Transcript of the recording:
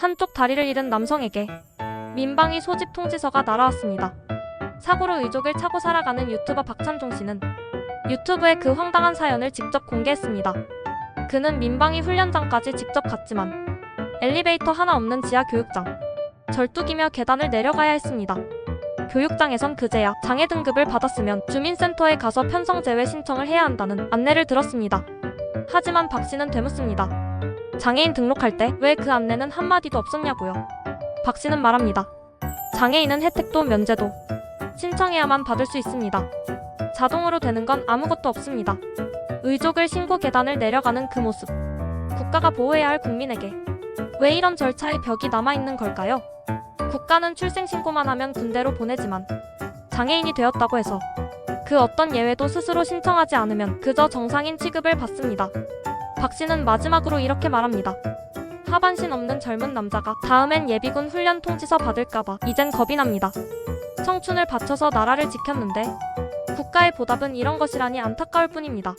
한쪽 다리를 잃은 남성에게 민방위 소집 통지서가 날아왔습니다. 사고로 의족을 차고 살아가는 유튜버 박찬종 씨는 유튜브에 그 황당한 사연을 직접 공개했습니다. 그는 민방위 훈련장까지 직접 갔지만 엘리베이터 하나 없는 지하 교육장, 절뚝이며 계단을 내려가야 했습니다. 교육장에선 그제야 장애 등급을 받았으면 주민센터에 가서 편성 제외 신청을 해야 한다는 안내를 들었습니다. 하지만 박 씨는 되묻습니다. 장애인 등록할 때 왜 그 안내는 한마디도 없었냐고요. 박 씨는 말합니다. 장애인은 혜택도 면제도 신청해야만 받을 수 있습니다. 자동으로 되는 건 아무것도 없습니다. 의족을 신고 계단을 내려가는 그 모습. 국가가 보호해야 할 국민에게 왜 이런 절차의 벽이 남아있는 걸까요? 국가는 출생 신고만 하면 군대로 보내지만 장애인이 되었다고 해서 그 어떤 예외도 스스로 신청하지 않으면 그저 정상인 취급을 받습니다. 박 씨는 마지막으로 이렇게 말합니다. 하반신 없는 젊은 남자가 다음엔 예비군 훈련 통지서 받을까봐 이젠 겁이 납니다. 청춘을 바쳐서 나라를 지켰는데 국가의 보답은 이런 것이라니 안타까울 뿐입니다.